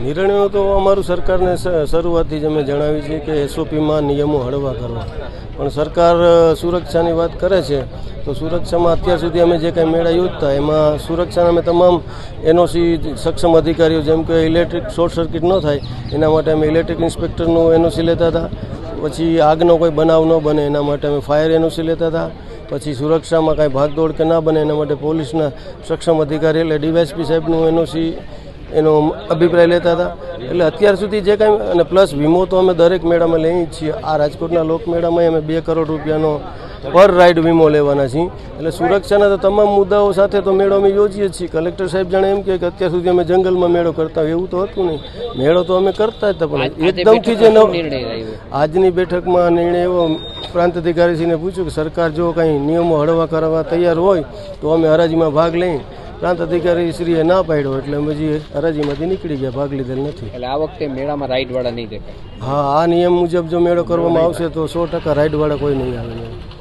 નિર્ણયો તો અમારું સરકારને શરૂઆતથી જ અમે જણાવી છે કે એસઓપીમાં નિયમો હળવા કરવા. પણ સરકાર સુરક્ષાની વાત કરે છે, તો સુરક્ષામાં અત્યાર સુધી અમે જે કાંઈ મેળા યોજતા, એમાં સુરક્ષાના અમે તમામ એનઓસી સક્ષમ અધિકારીઓ, જેમ કે ઇલેક્ટ્રિક શોર્ટ સર્કિટ ન થાય, એના માટે અમે ઇલેક્ટ્રિક ઇન્સ્પેક્ટરનું એનઓસી લેતા હતા. પછી આગનો કોઈ બનાવ ન બને, એના માટે અમે ફાયર એનઓસી લેતા હતા. પછી સુરક્ષામાં કાંઈ ભાગદોડ કે ના બને, એના માટે પોલીસના સક્ષમ અધિકારી એટલે ડીવાયસપી સાહેબનું એનઓસી એનો અભિપ્રાય લેતા હતા. એટલે અત્યાર સુધી જે કાંઈ અને પ્લસ વીમો તો અમે દરેક મેળામાં લઈએ જ છીએ. આ રાજકોટના લોકમેળામાં અમે બે કરોડ રૂપિયાનો પર રાઇડ વીમો લેવાના છીએ. એટલે સુરક્ષાના તો તમામ મુદ્દાઓ સાથે તો મેળો અમે યોજીએ જ છીએ. કલેક્ટર સાહેબ જાણે એમ કે અત્યાર સુધી અમે જંગલમાં મેળો કરતા એવું તો હતું નહીં. મેળો તો અમે કરતા જ હતા પણ એકદમથી જે આજની બેઠકમાં નિર્ણય એવો પ્રાંત અધિકારીશ્રીને પૂછ્યું કે સરકાર જો કંઈ નિયમો હળવા કરવા તૈયાર હોય તો અમે હરાજીમાં ભાગ લઈ પ્રાંત અધિકારીશ્રીએ ના પાડ્યો એટલે અમે જે હરાજીમાંથી નીકળી ગયા ભાગ લીધેલ નથી. એટલે આ વખતે મેળામાં રાઈડ વાળા નહીં દેખાય. હા આ નિયમ મુજબ જો મેળો કરવામાં આવશે તો સો ટકા રાઈડવાળા કોઈ નહીં આવે.